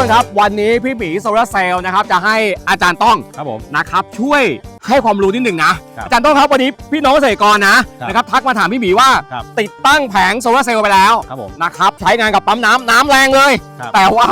คนครับ วันนี้พี่บีโซลาร์เซลล์นะครับ จะให้อาจารย์ต้องครับผม นะครับ ช่วยให้ความรู้นิดหนึ่งนะ ครับอาจารย์ต้องครับวันนี้พี่น้องเกษตรกรนะครับนะครับทักมาถามพี่บีว่า ครับ ติดตั้งแผงโซลาร์เซลล์ไปแล้วครับผม นะครับใช้งานกับปั๊มน้ำน้ำแรงเลย ครับ แต่ว่า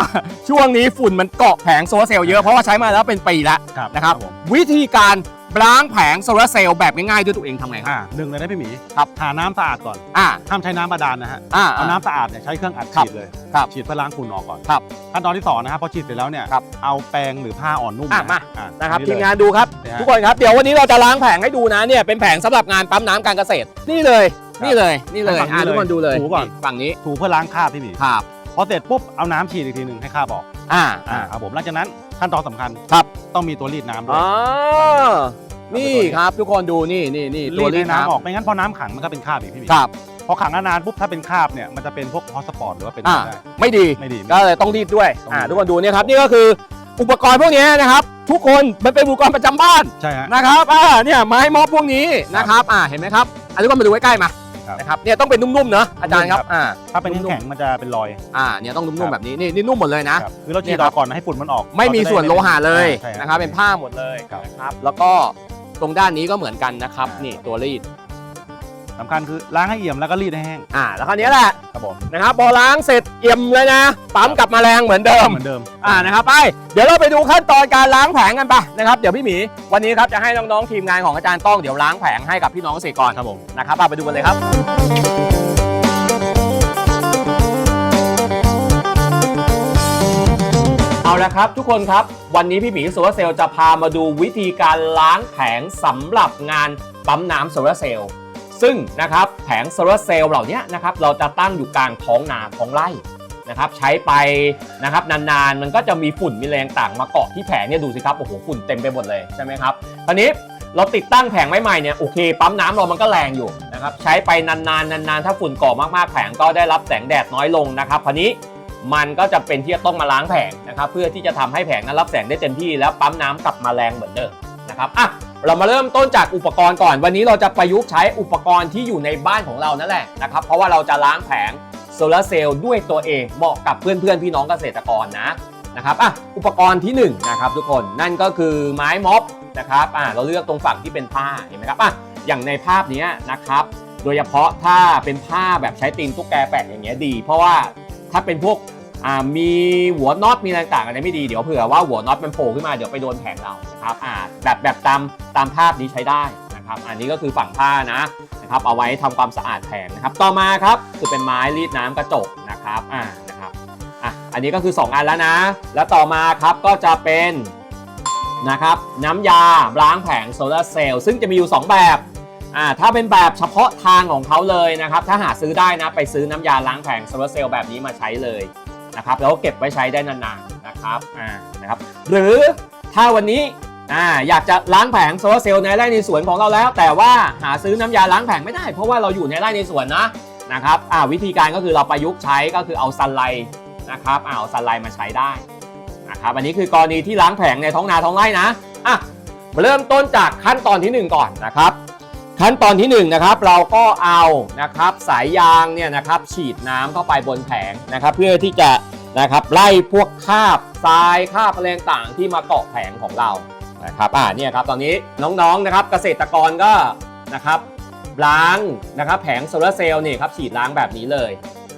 ช่วงนี้ฝุ่นมันเกาะแผงโซลาร์เซลล์เยอะเพราะว่าใช้มาแล้วเป็นปีแล้วครับนะครับ ผม วิธีการ ล้างแผงโซลาร์เซลล์แบบง่ายๆด้วยตัวเองทำไงครับ อ่าหนึ่งเลยนะพี่หมีครับ หาน้ำสะอาดก่อนอ่าห้ามใช้น้ำบาดาลนะฮะอ่า เอาน้ำสะอาดเนี่ยใช้เครื่องอัดครับฉีดเลยครับฉีดเพื่อล้างฝุ่นออกก่อนครับขั้นตอนที่สองนะครับพอฉีดเสร็จแล้วเนี่ยครับเอาแปรงหรือผ้าอ่อนนุ่มอะนะมา อ่นะครับอัทีมเลยงานดูครับนะฮะทุกคนครับเดี๋ยววันนี้เราจะล้างแผงให้ดูนะเนี่ยเป็นแผงสำหรับงานปั๊มน้ำการเกษตร นี่เลยครับนี่เลยนี่เลยฝั่งนี้อ่าเลยทุกคนดูเลยถูก่อนฝั่งนี้ถูเพื่อล้างคราบพี่หมีครับพอเสร็จปุ๊บเอาน้ำฉีดอีกทีหนึ่งให้คราบออกอ่าอ่าอ่าครับผมหลังจากนั้น ขั้นตอนสำคัญครับ ต้องมีตัวรีดน้ำด้วยอ๋อนี่ครับทุกคนดูนี่นี่นี่รีตัวดรีให้ดน้ำอน้ำอกไม่งั้นพอน้ำขังมันก็เป็นคราบอีกพี่หมีครับ พอขังนานๆปุ๊บถ้าเป็นคราบเนี่ยมันจะเป็นพวกฮอตสปอร์ตหรือว่าเป็นอ่าได้ไม่ดี ไม่ดีก็เลยต้องรีดด้วย ต้องรีด อ่า ทุกคนดูเนี่ยครับ นี่ก็คืออุปกรณ์พวกนี้นะครับ ทุกคนมันเป็นอุปกรณ์ประจำบ้านใช่ฮะ นะครับ อ่า เนี่ยไม้ม็อบพวกนี้นะครับ อ่า เห็นไหมครับอันนี้ก็มาดูใกล้ๆมา ครับ นะครับเนี่ยต้องเป็นนุ่มๆเนอะอาจารย์ครับนุ่มครับอ่า ถ้าเป็นนุ่มๆ แข็งๆมันจะเป็นรอย อ่าเนี่ยต้องครันุ่มบๆแบบนี้นี่นี่นุ่มหมดเลยนะ ครับคือเราฉีเนี่ดยครัอบอกก่อนให้ฝุ่นมันออกไม่มีส่วนโลหะเลยใช่ นะครับเป็นผ้าหมดเลยครับ นะครับแล้วก็ตรงด้านนี้ก็เหมือนกันนะครับอ่านี่นี่ตัวรีด สำคัญคือล้างให้เอี่ยมแล้วก็รีดให้แห้งอ่าแล้วคราวนี้แหละครับผมนะครับพอล้างเสร็จเอี่ยมเลยนะปั๊มกลับมาแรงเหมือนเดิม เหมือนเดิมอ่านะครับไปเดี๋ยวเราไปดูขั้นตอนการล้างแผงกันปะนะครับเดี๋ยวพี่หมีวันนี้ครับจะให้น้องๆทีมงานของอาจารย์ต้องเดี๋ยวล้างแผงให้กับพี่น้องเกษตรกรครับผมนะครับอะไปดูกันเลยครับเอาละครับทุกคนครับวันนี้พี่หมีโซลาร์เซลล์จะพามาดูวิธีการล้างแผงสำหรับงานปั๊มน้ำโซลาร์เซลล์ ซึ่งนะครับแผงโซลาร์เซลล์เหล่านี้นะครับเราจะตั้งอยู่กลางท้องนาท้องไร่นะครับใช้ไปนะครับนานๆ มันก็จะมีฝุ่นมีแรงต่างมาเกาะที่แผงเนี่ยดูสิครับโอ้โหฝุ่นเต็มไปหมดเลยใช่ไหมครับตอนนี้เราติดตั้งแผงใหม่ๆเนี่ยโอเคปั๊มน้ำเรามันก็แรงอยู่นะครับใช้ไปนานๆนานๆ ถ้าฝุ่นเกาะมากๆแผงก็ได้รับแสงแดดน้อยลงนะครับคราวนี้มันก็จะเป็นที่จะต้องมาล้างแผงนะครับเพื่อที่จะทำให้แผงนั้นรับแสงได้เต็มที่แล้วปั๊มน้ำกลับมาแรงเหมือนเดิมนะครับอะ เรามาเริ่มต้นจากอุปกรณ์ก่อน วันนี้เราจะประยุกต์ใช้อุปกรณ์ที่อยู่ในบ้านของเรานั่นแหละนะครับ เพราะว่าเราจะล้างแผงโซลาร์เซลล์ด้วยตัวเองเหมาะกับเพื่อนๆพี่น้องเกษตรกรนะนะครับอะอุปกรณ์ที่หนึ่งนะครับทุกคนนั่นก็คือไม้ม็อบนะครับอะเราเลือกตรงฝั่งที่เป็นผ้าเห็นไหมครับอะอย่างในภาพนี้นะครับ โดยเฉพาะถ้าเป็นผ้าแบบใช้ตีนตุ๊กแกแปะอย่างเงี้ยดี เพราะว่าถ้าเป็นพวก อ่ามีหัวน็อตมีอะไรต่างอันนี้ไม่ดีเดี๋ยวเผื่อว่าหัวน็อตมันโผล่ขึ้นมาเดี๋ยวไปโดนแผงเรานะครับอ่าแบบแบบตามตามภาพนี้ใช้ได้นะครับอันนี้ก็คือฝั่งผ้านะนะครับเอาไว้ทำความสะอาดแผงนะครับต่อมาครับคือเป็นไม้รีดน้ำกระจกนะครับอ่านะครับอะอันนี้ก็คือ 2 อันแล้วนะ แล้วต่อมาครับก็จะเป็นนะครับน้ำยาล้างแผงโซลาร์เซลล์ซึ่งจะมีอยู่ 2 แบบอ่าถ้าเป็นแบบเฉพาะทางของเขาเลยนะครับ ถ้าหาซื้อได้นะ ไปซื้อน้ำยาล้างแผงโซลาร์เซลล์แบบนี้มาใช้เลย นะครับแล้วก็เก็บไว้ใช้ได้นานๆนะครับอ่านะครับหรือถ้าวันนี้อ่าอยากจะล้างแผงโซลาร์เซลล์ในไร่ในสวนของเราแล้ว แต่ว่าหาซื้อน้ำยาล้างแผงไม่ได้ เพราะว่าเราอยู่ในไร่ในสวนนะนะครับอ่าวิธีการก็คือเราประยุกต์ใช้ก็คือเอาซันไลท์นะครับอ่าเอาซันไลท์มาใช้ได้นะครับอันนี้คือกรณีที่ล้างแผงในท้องนาท้องไร่นะอะเริ่มต้นจากขั้นตอนที่หนึ่งก่อนนะครับ ขั้นตอนที่1นงนะครับเราก็เอานะครับสายยางเนี่ยนะครับฉีดน้ำเข้าไปบนแผงนะครับ เพื่อที่จะนะครับไล่พวกคราบทรายคราบอะไรต่างที่มาเกาะแผงของเรานะครับอ่าเนี่ยครับตอนนี้น้องๆนะครับเกษตรกรก็นะครับล้างนะครับแผงโซลาเซลล์นี่ครับฉีดล้างแบบนี้เลย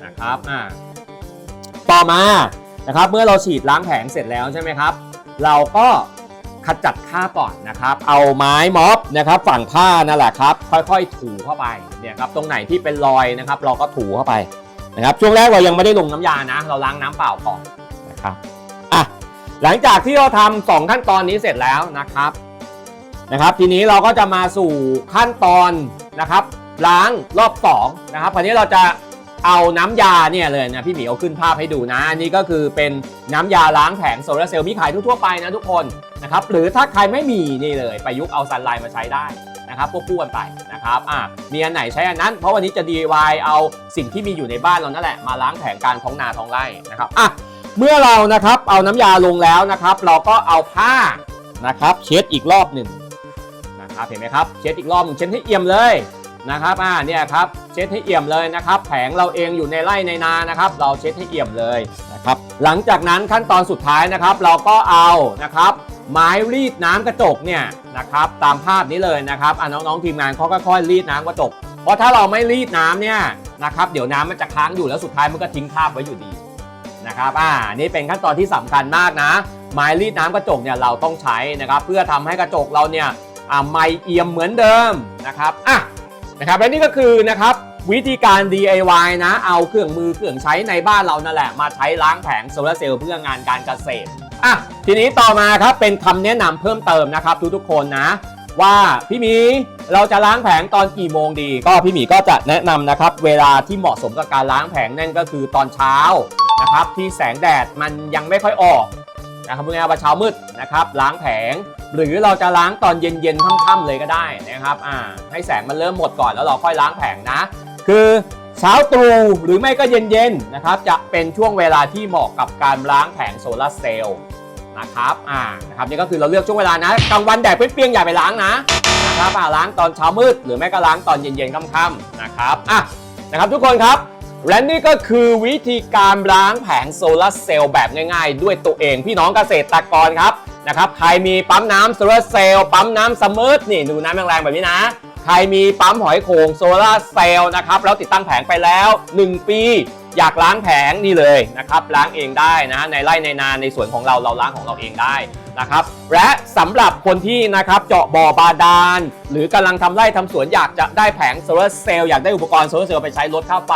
นะครับอ่าต่อมานะครับเมื่อเราฉีดล้างแผงเสร็จแล้วใช่ไหมครับ เราก็ ขจัดคราบก่อนนะครับ เอาไม้ม็อบนะครับ ฝั่งผ้านั่นแหละครับ ค่อยๆ ถูเข้าไปเนี่ยครับตรงไหนที่เป็นรอยนะครับ เราก็ถูเข้าไปนะครับ ช่วงแรกเรายังไม่ได้ลงน้ำยานะ เราล้างน้ำเปล่าก่อนนะครับอะหลังจากที่เราทำสองขั้นตอนนี้เสร็จแล้วนะครับนะครับ ทีนี้เราก็จะมาสู่ขั้นตอนนะครับ ล้างรอบสองนะครับคราวนี้เราจะ เอาน้ำยาเนี่ยเลยนะพี่หมีเอาขึ้นภาพให้ดูนะอันนี้ก็คือเป็นน้ำยาล้างแผงโซลาร์เซลล์มีขายทั่วๆไปนะทุกคนนะครับหรือถ้าใครไม่มีนี่เลยประยุกต์เอาซันไลน์มาใช้ได้นะครับควบคู่กันไปนะครับอะมีอันไหนใช้อันนั้น เพราะวันนี้จะ DIY เอาสิ่งที่มีอยู่ในบ้านเรานั่นแหละมาล้างแผงการท้องนาท้องไร่นะครับอะเมื่อเรานะครับเอาน้ำยาลงแล้วนะครับ เราก็เอาผ้านะครับเช็ดอีกรอบหนึ่งนะครับเห็นไหมครับเช็ดอีกรอบหนึ่งเช็ดให้เอี่ยมเลย นะครับอ่าเนี่ยครับเช็ดให้เอี่ยมเลยนะครับ แผงเราเองอยู่ในไร่ในนานะครับ เราเช็ดให้เอี่ยมเลยนะครับ หลังจากนั้นขั้นตอนสุดท้ายนะครับ เราก็เอานะครับไม้รีดน้ำกระจกเนี่ยนะครับ ตามภาพนี้เลยนะครับอะน้องๆทีมงานเขาค่อยๆรีดน้ำกระจก เพราะถ้าเราไม่รีดน้ำเนี่ยนะครับเดี๋ยวน้ำมันจะค้างอยู่แล้วสุดท้ายมันก็ทิ้งคราบไว้อยู่ดีนะครับอ่านี่เป็นขั้นตอนที่สำคัญมากนะไม้รีดน้ำกระจกเนี่ยเราต้องใช้นะครับ เพื่อทำให้กระจกเราเนี่ยอ่าไม่เอี่ยมเหมือนเดิมนะครับอะ นะครับและนี่ก็คือนะครับวิธีการ DIY นะเอาเครื่องมือเครื่องใช้ในบ้านเรานั่นแหละมาใช้ล้างแผงโซลาร์เซลล์เพื่องานการเกษตรอะทีนี้ต่อมาครับเป็นคำแนะนำเพิ่มเติมนะครับทุกๆคนนะ ว่าพี่หมีเราจะล้างแผงตอนกี่โมงดี ก็พี่หมีก็จะแนะนำนะครับ เวลาที่เหมาะสมกับการล้างแผงนั่นก็คือตอนเช้านะครับที่แสงแดดมันยังไม่ค่อยออก นะครับพูดง่ายๆว่าเช้ามืดนะครับล้างแผง หรือเราจะล้างตอนเย็นๆค่ำๆเลยก็ได้นะครับอ่าให้แสงมันเริ่มหมดก่อนแล้วเราค่อยล้างแผงนะ คือเช้าตรู่หรือไม่ก็เย็นๆนะครับจะเป็นช่วงเวลาที่เหมาะกับการล้างแผงโซลาเซลล์นะครับอ่านะครับนี่ก็คือเราเลือกช่วงเวลานะกลางวันแดดเปรี้ยงๆอย่าไปล้างนะนะครับอ่าล้างตอนเช้ามืด หรือไม่ก็ล้างตอนเย็นๆค่ำๆนะครับอะนะครับทุกคนครับ และนี่ก็คือวิธีการล้างแผงโซลาร์เซลล์แบบง่ายๆ ด้วยตัวเองพี่น้องเกษตรกรครับนะครับใครมีปั๊มน้ำโซลาร์เซลล์ปั๊มน้ำซัมเมอร์ทนี่ดูน้ำแรงๆแบบนี้นะ ใครมีปั๊มหอยโขงโซลาร์เซลล์นะครับแล้วติดตั้งแผงไปแล้ว 1 ปี อยากล้างแผงนี่เลยนะครับล้างเองได้นะในไร่ในนาในสวนของเราเราล้างของเราเองได้นะครับและสำหรับคนที่นะครับเจาะบ่อบาดาล หรือกำลังทำไร่ทำสวนอยากจะได้แผงโซลาร์เซลล์อยากได้อุปกรณ์โซลาร์เซลล์ไปใช้ลดค่าไฟ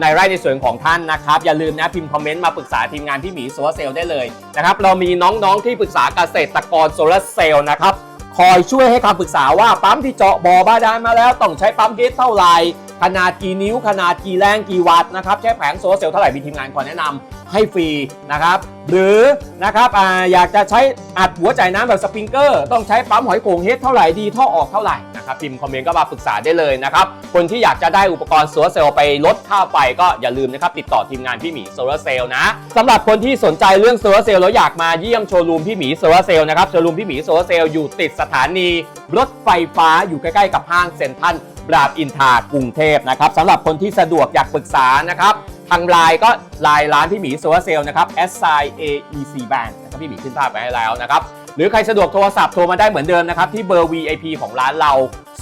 ในไร่ในสวนของท่านนะครับ อย่าลืมนะพิมพ์คอมเมนต์มาปรึกษาทีมงานพี่หมีโซลาร์เซลล์ได้เลยนะครับเรามีน้องๆที่ปรึกษาเกษตรกรโซลาร์เซลล์นะครับคอยช่วยให้คำปรึกษาว่าปั๊มที่เจาะบ่อบาดาลมาแล้วต้องใช้ปั๊มเกสเท่าไหร่ขนาดกี่นิ้ว ขนาดกี่แรงกี่วัตต์นะครับใช้แผงโซลาร์เซลล์เท่าไหร่มีทีมงานคอยแนะนำให้ฟรีนะครับ หรือนะครับออยากจะใช้อัดหัวจ่ายน้ำแบบสปริงเกอร์ ต้องใช้ปั๊มหอยโขงเฮดเท่าไหร่ดีท่อออกเท่าไหร่ นะครับพิมพ์คอมเมนต์ก็มาปรึกษาได้เลยนะครับคนที่อยากจะได้อุปกรณ์โซลาร์เซลล์ไปลดค่าไฟก็อย่าลืมนะครับติดต่อทีมงานพี่หมีโซลาร์เซลล์นะสำหรับคนที่สนใจเรื่องโซลาร์เซลล์แล้วอยากมาเยี่ยมโชว์รูมพี่หมีโซลาร์เซลล์นะครับโชว์รูมพี่หมีโซลาร์เซลล์อยู่ติดสถานีรถไฟฟ้าอยู่ใกล้ๆกับห้างเซ็นทรัลรามอินทากรุงเทพนะครับสำหรับคนที่สะดวกอยากปรึกษานะครับทางไลน์ก็ไลน์ร้านพี่หมีโซลาร์เซลล์นะครับ S I A E C Band นะครับพี่หมีขึ้นภาพไปให้แล้วนะครับ หรือใครสะดวกโทรศัพท์โทรมาได้เหมือนเดิมนะครับ ที่เบอร์ VIP ของร้านเรา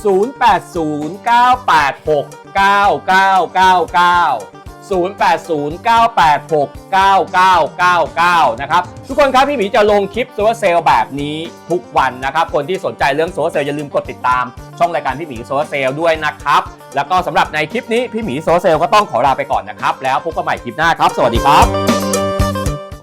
0809869999 0809869999 นะครับ ทุกคนครับพี่หมีจะลงคลิปโซลาร์เซลล์แบบนี้ทุกวันนะครับ คนที่สนใจเรื่องโซลาร์เซลล์อย่าลืมกดติดตาม ช่องรายการพี่หมีโซลาร์เซลล์ด้วยนะครับ แล้วก็สำหรับในคลิปนี้พี่หมีโซลาร์เซลล์ก็ต้องขอลาไปก่อนนะครับ แล้วพบกันใหม่คลิปหน้าครับ สวัสดีครับ